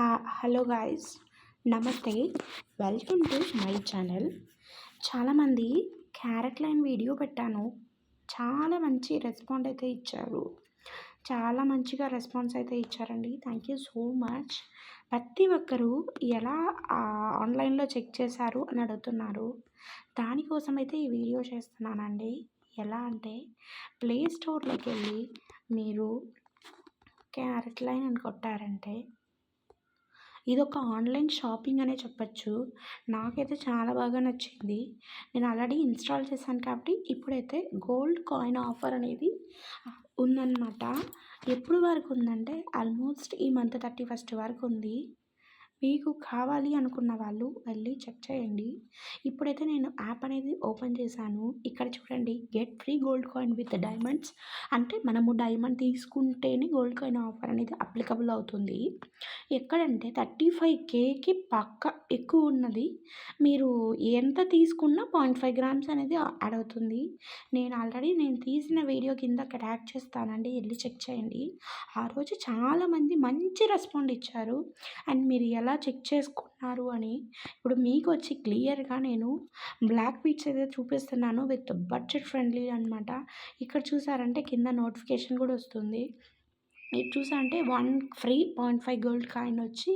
Hello guys. నమస్తే. Welcome to my channel. చాలామంది carrot line video పెట్టాను. చాలా మంచి రెస్పాండ్ అయితే ఇచ్చారు. చాలా మంచిగా రెస్పాన్స్ అయితే ఇచ్చారండి. Thank you so much. ప్రతి ఒక్కరూ ఎలా ఆన్లైన్లో చెక్ చేశారు అని అడుగుతున్నారు. దానికోసం అయితే ఈ వీడియో చేస్తున్నానండి. ఎలా అంటే ప్లే స్టోర్లోకి వెళ్ళి మీరు క్యారెట్ లైన్ అని కొట్టారంటే ఇది ఒక ఆన్లైన్ షాపింగ్ అనే చెప్పచ్చు. నాకైతే చాలా బాగా నచ్చింది. నేను ఆల్రెడీ ఇన్స్టాల్ చేశాను కాబట్టి ఇప్పుడైతే గోల్డ్ కాయిన్ ఆఫర్ అనేది ఉందన్నమాట. ఎప్పుడు వరకు ఉందంటే ఆల్మోస్ట్ ఈ మంత్ థర్టీ ఫస్ట్ వరకు ఉంది. మీకు కావాలి అనుకున్న వాళ్ళు వెళ్ళి చెక్ చేయండి. ఇప్పుడైతే నేను యాప్ అనేది ఓపెన్ చేశాను. ఇక్కడ చూడండి get free gold coin with diamonds అంటే మనము డైమండ్ తీసుకుంటేనే గోల్డ్ కాయిన్ ఆఫర్ అనేది అప్లికబుల్ అవుతుంది. ఎక్కడంటే థర్టీ ఫైవ్ కేకి పక్క ఎక్కువ ఉన్నది. మీరు ఎంత తీసుకున్నా పాయింట్ ఫైవ్ గ్రామ్స్ అనేది యాడ్ అవుతుంది. నేను ఆల్రెడీ నేను తీసిన వీడియో కింద ట్యాగ్ చేస్తానండి. వెళ్ళి చెక్ చేయండి. ఆ రోజు చాలామంది మంచి రెస్పాండ్ ఇచ్చారు. అండ్ మీరు ఎలా ఎలా చెక్ చేసుకున్నారు అని ఇప్పుడు మీకు వచ్చి క్లియర్గా నేను బ్లాక్ బీట్స్ అయితే చూపిస్తున్నాను విత్ బడ్జెట్ ఫ్రెండ్లీ అనమాట ఇక్కడ చూసారంటే కింద నోటిఫికేషన్ కూడా వస్తుంది. మీరు చూసా అంటే one free point five gold coin వచ్చి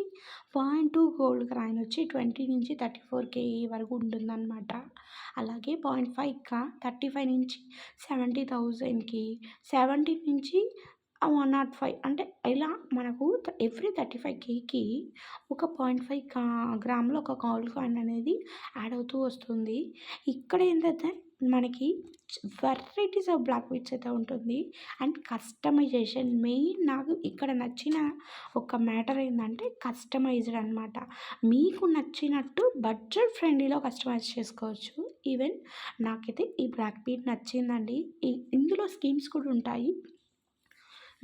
పాయింట్ టూ గోల్డ్ కాయిన్ వచ్చి ట్వంటీ నుంచి థర్టీ ఫోర్ కే వరకు ఉంటుందన్నమాట. అలాగే పాయింట్ ఫైవ్ కా థర్టీ ఫైవ్ నుంచి సెవెంటీ థౌజండ్కి సెవెంటీ నుంచి వన్ నాట్ ఫైవ్ అంటే ఇలా మనకు ఎవ్రీ థర్టీ ఫైవ్ కేకి ఒక పాయింట్ ఫైవ్ కా గ్రాములో ఒక గోల్డ్ కాయిన్ అనేది యాడ్ అవుతూ వస్తుంది. ఇక్కడ ఏంటంటే మనకి వెరైటీస్ ఆఫ్ బ్లాక్ బీట్స్ అయితే ఉంటుంది. అండ్ కస్టమైజేషన్ మెయిన్ నాకు ఇక్కడ నచ్చిన ఒక మ్యాటర్ ఏంటంటే కస్టమైజ్డ్ అనమాట మీకు నచ్చినట్టు బడ్జెట్ ఫ్రెండ్లీలో కస్టమైజ్ చేసుకోవచ్చు. ఈవెన్ నాకైతే ఈ బ్లాక్ బీట్ నచ్చిందండి. ఈ ఇందులో స్కీమ్స్ కూడా ఉంటాయి.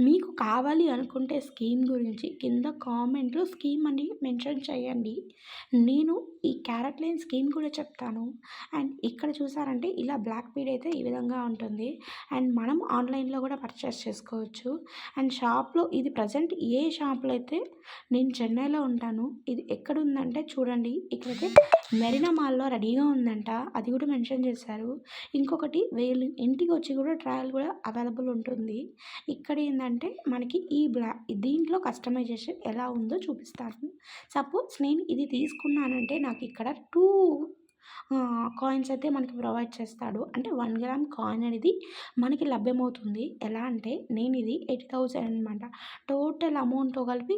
మీకు కావాలి అనుకుంటే స్కీమ్ గురించి కింద కామెంట్లో స్కీమ్ అని మెన్షన్ చేయండి. నేను ఈ క్యారెట్ లైన్ స్కీమ్ కూడా చెప్తాను. అండ్ ఇక్కడ చూసారంటే ఇలా బ్లాక్ పీడ్ అయితే ఈ విధంగా ఉంటుంది. అండ్ మనం ఆన్లైన్లో కూడా పర్చేస్ చేసుకోవచ్చు. అండ్ షాప్లో ఇది ప్రజెంట్ ఏ షాప్లో అయితే నేను చెన్నైలో ఉంటాను ఇది ఎక్కడ ఉందంటే చూడండి. ఇక్కడైతే మెరినా మాల్లో రెడీగా ఉందంట. అది కూడా మెన్షన్ చేశారు. ఇంకొకటి వీళ్ళు ఇంటికి వచ్చి కూడా ట్రయల్ కూడా అవైలబుల్ ఉంటుంది. ఇక్కడ ఏంటంటే మనకి ఈ బ్లా దీంట్లో కస్టమైజేషన్ ఎలా ఉందో చూపిస్తాను. సపోజ్ నేను ఇది తీసుకున్నానంటే నాకు ఇక్కడ టూ కాయిన్స్ అయితే మనకి ప్రొవైడ్ చేస్తాడు. అంటే వన్ గ్రామ్ కాయిన్ అనేది మనకి లభ్యమవుతుంది. ఎలా అంటే నేను ఇది ఎయిట్ థౌజండ్ అనమాట టోటల్ అమౌంట్తో కలిపి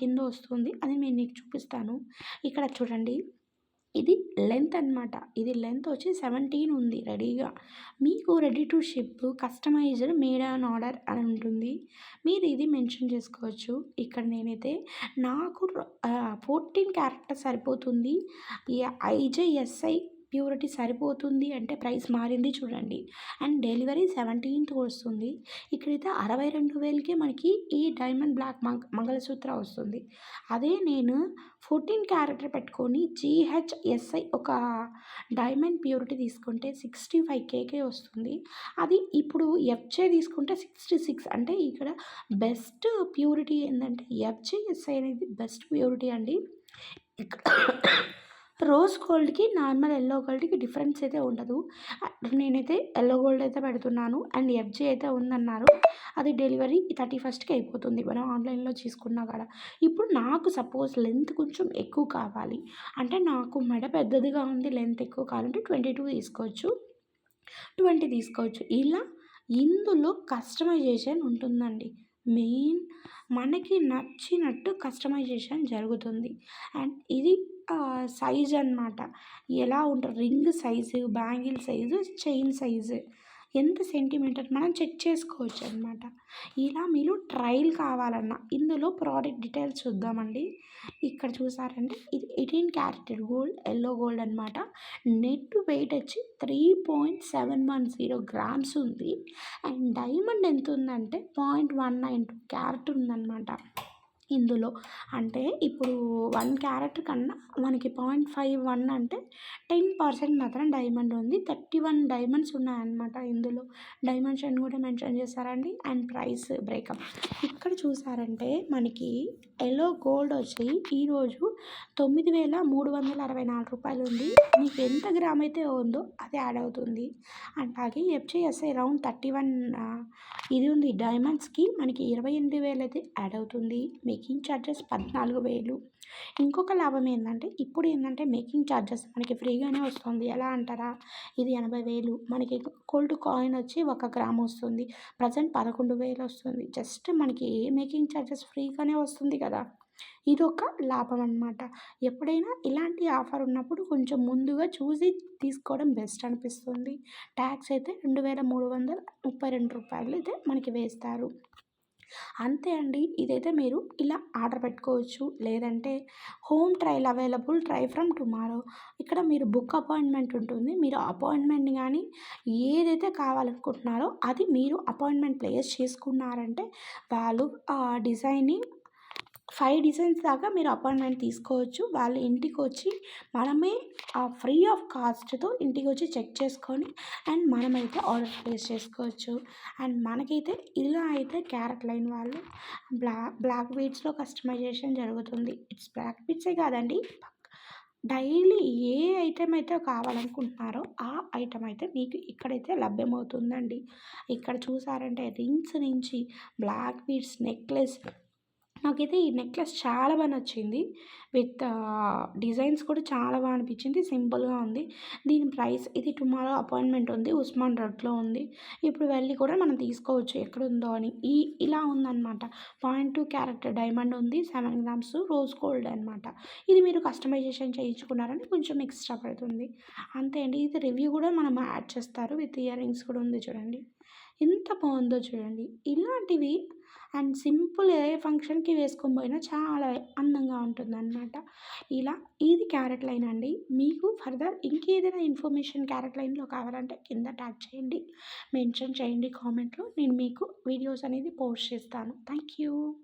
కింద వస్తుంది. అది నేను నీకు చూపిస్తాను. ఇక్కడ చూడండి. ఇది లెంత్ అనమాట ఇది లెంత్ వచ్చి సెవెంటీన్ ఉంది రెడీగా. మీకు ready to ship customized made on order అని ఉంటుంది. మీరు ఇది మెన్షన్ చేసుకోవచ్చు. ఇక్కడ నేనైతే నాకు ఫోర్టీన్ క్యారెక్టర్ సరిపోతుంది. ఐజేఎస్ఐ ప్యూరిటీ సరిపోతుంది అంటే ప్రైస్ మారింది చూడండి. అండ్ డెలివరీ సెవెంటీన్త్ వస్తుంది. ఇక్కడైతే అరవై రెండు వేలకే మనకి ఈ డైమండ్ బ్లాక్ మంగళసూత్ర వస్తుంది. అదే నేను ఫోర్టీన్ క్యారెక్టర్ పెట్టుకొని జిహెచ్ఎస్ఐ ఒక డైమండ్ ప్యూరిటీ తీసుకుంటే సిక్స్టీ ఫైవ్ కేకే వస్తుంది. అది ఇప్పుడు ఎఫ్జే తీసుకుంటే సిక్స్టీ సిక్స్ అంటే ఇక్కడ బెస్ట్ ప్యూరిటీ ఏంటంటే ఎఫ్జేఎస్ఐ అనేది బెస్ట్ ప్యూరిటీ అండి. ఇక్కడ రోజ్ గోల్డ్కి నార్మల్ ఎల్లో గోల్డ్కి డిఫరెన్స్ అయితే ఉండదు. నేనైతే ఎల్లో గోల్డ్ అయితే పెడుతున్నాను అండ్ ఎఫ్జీ అయితే ఉందన్నారు. అది డెలివరీ థర్టీ ఫస్ట్కి అయిపోతుంది. మనం ఆన్లైన్లో తీసుకున్నా కదా ఇప్పుడు నాకు సపోజ్ లెంత్ కొంచెం ఎక్కువ కావాలి. అంటే నాకు మెడ పెద్దదిగా ఉంది లెంత్ ఎక్కువ కావాలంటే ట్వంటీ టూ తీసుకోవచ్చు. ట్వంటీ తీసుకోవచ్చు. ఇలా ఇందులో కస్టమైజేషన్ ఉంటుందండి. మెయిన్ మనకి నచ్చినట్టు కస్టమైజేషన్ జరుగుతుంది. అండ్ ఇది సైజ్ అనమాట ఎలా ఉంటారు ring size bangle size chain size. ఎంత సెంటీమీటర్? మనం చెక్ చేసుకోవచ్చు అనమాట ఇలా మీరు ట్రయల్ కావాలన్నా ఇందులో ప్రోడక్ట్ డీటెయిల్స్ చూద్దామండి. ఇక్కడ చూసారంటే ఇది eighteen carated gold yellow gold అనమాట నెట్ వెయిట్ వచ్చి three point seven one zero grams ఉంది. అండ్ డైమండ్ ఎంత ఉందంటే point one nine two carat ఉందన్నమాట. ఇందులో. అంటే ఇప్పుడు వన్ క్యారెట్ కన్నా మనకి పాయింట్ ఫైవ్ వన్ అంటే టెన్ పర్సెంట్ మాత్రం డైమండ్ ఉంది. థర్టీ వన్ డైమండ్స్ ఉన్నాయన్నమాట ఇందులో. డైమెన్షన్ కూడా మెన్షన్ చేశారండి. And price breakup. ఇక్కడ చూసారంటే మనకి ఎల్లో గోల్డ్ వచ్చి ఈరోజు తొమ్మిది వేల మూడు వందల అరవై నాలుగు రూపాయలు ఉంది. మీకు ఎంత గ్రామ్ అయితే ఉందో అది యాడ్ అవుతుంది. అలాగే ఎఫ్జిఎస్ఐ రౌండ్ థర్టీ వన్ ఇది ఉంది. డైమండ్స్కి మనకి ఇరవై ఎనిమిది వేలు అయితే యాడ్ అవుతుంది. మేకింగ్ ఛార్జెస్ పద్నాలుగు వేలు. ఇంకొక లాభం ఏంటంటే ఇప్పుడు ఏంటంటే మేకింగ్ ఛార్జెస్ మనకి ఫ్రీగానే వస్తుంది. ఎలా అంటారా? ఇది ఎనభై వేలు. మనకి గోల్డ్ కాయిన్ వచ్చి ఒక గ్రామ్ వస్తుంది. ప్రజెంట్ పదకొండు వేలు వస్తుంది. జస్ట్ మనకి మేకింగ్ ఛార్జెస్ ఫ్రీగానే వస్తుంది కదా? ఇది ఒక లాభం అనమాట ఎప్పుడైనా ఇలాంటి ఆఫర్ ఉన్నప్పుడు కొంచెం ముందుగా చూసి తీసుకోవడం బెస్ట్ అనిపిస్తుంది. ట్యాక్స్ అయితే రెండు వేల మూడు వందల ముప్పై రెండు రూపాయలు అయితే మనకి వేస్తారు. అంతే అండి. ఇదైతే మీరు ఇలా ఆర్డర్ పెట్టుకోవచ్చు. లేదంటే home trial available try from tomorrow. ఇక్కడ మీరు బుక్ అపాయింట్మెంట్ ఉంటుంది. మీరు అపాయింట్మెంట్ కానీ ఏదైతే కావాలనుకుంటున్నారో అది మీరు అపాయింట్మెంట్ ప్లేస్ చేసుకున్నారంటే వాళ్ళు ఆ డిజైన్ని ఫైవ్ డిజైన్స్ దాకా మీరు అపాయింట్మెంట్ తీసుకోవచ్చు. వాళ్ళు ఇంటికి వచ్చి మనమే ఫ్రీ ఆఫ్ కాస్ట్తో ఇంటికి వచ్చి చెక్ చేసుకొని అండ్ మనమైతే ఆర్డర్ ప్లేస్ చేసుకోవచ్చు. అండ్ మనకైతే ఇలా అయితే క్యారెట్ లైన్ వాళ్ళు బ్లాక్ బ్లాక్ బీడ్స్లో కస్టమైజేషన్ జరుగుతుంది. ఇట్స్ బ్లాక్ బీడ్సే కాదండి డైలీ ఏ ఐటెం అయితే కావాలనుకుంటున్నారో ఆ ఐటెం అయితే మీకు ఇక్కడైతే లభ్యమవుతుందండి. ఇక్కడ చూసారంటే రింగ్స్ నుంచి బ్లాక్ బీడ్స్ నెక్లెస్ నాకైతే ఈ నెక్లెస్ చాలా బాగా నచ్చింది. విత్ డిజైన్స్ కూడా చాలా బాగా అనిపించింది. సింపుల్గా ఉంది. దీని ప్రైస్ ఇది టుమారో అపాయింట్మెంట్ ఉంది. ఉస్మాన్ రోడ్లో ఉంది. ఇప్పుడు వెళ్ళి కూడా మనం తీసుకోవచ్చు ఎక్కడ ఉందో అని. ఈ ఇలా ఉందన్నమాట. పాయింట్ టూ క్యారెట్ డైమండ్ ఉంది. సెవెన్ గ్రామ్స్ రోజ్ గోల్డ్ అనమాట ఇది మీరు కస్టమైజేషన్ చేయించుకున్నారని కొంచెం ఎక్స్ట్రా పడుతుంది. అంతే అండి. ఇది రివ్యూ కూడా మనం యాడ్ చేస్తారు. విత్ ఇయర్ రింగ్స్ కూడా ఉంది చూడండి. ఎంత బాగుందో చూడండి. ఇలాంటివి అండ్ సింపుల్ ఏ ఫంక్షన్కి వేసుకొని పోయినా చాలా అందంగా ఉంటుందన్నమాట. ఇలా ఇది క్యారెట్ లైన్ అండి. మీకు ఫర్దర్ ఇంకేదైనా ఇన్ఫర్మేషన్ క్యారెట్ లైన్లో కావాలంటే కింద ట్యాప్ చేయండి. మెన్షన్ చేయండి కామెంట్లో. నేను మీకు వీడియోస్ అనేది పోస్ట్ చేస్తాను. Thank you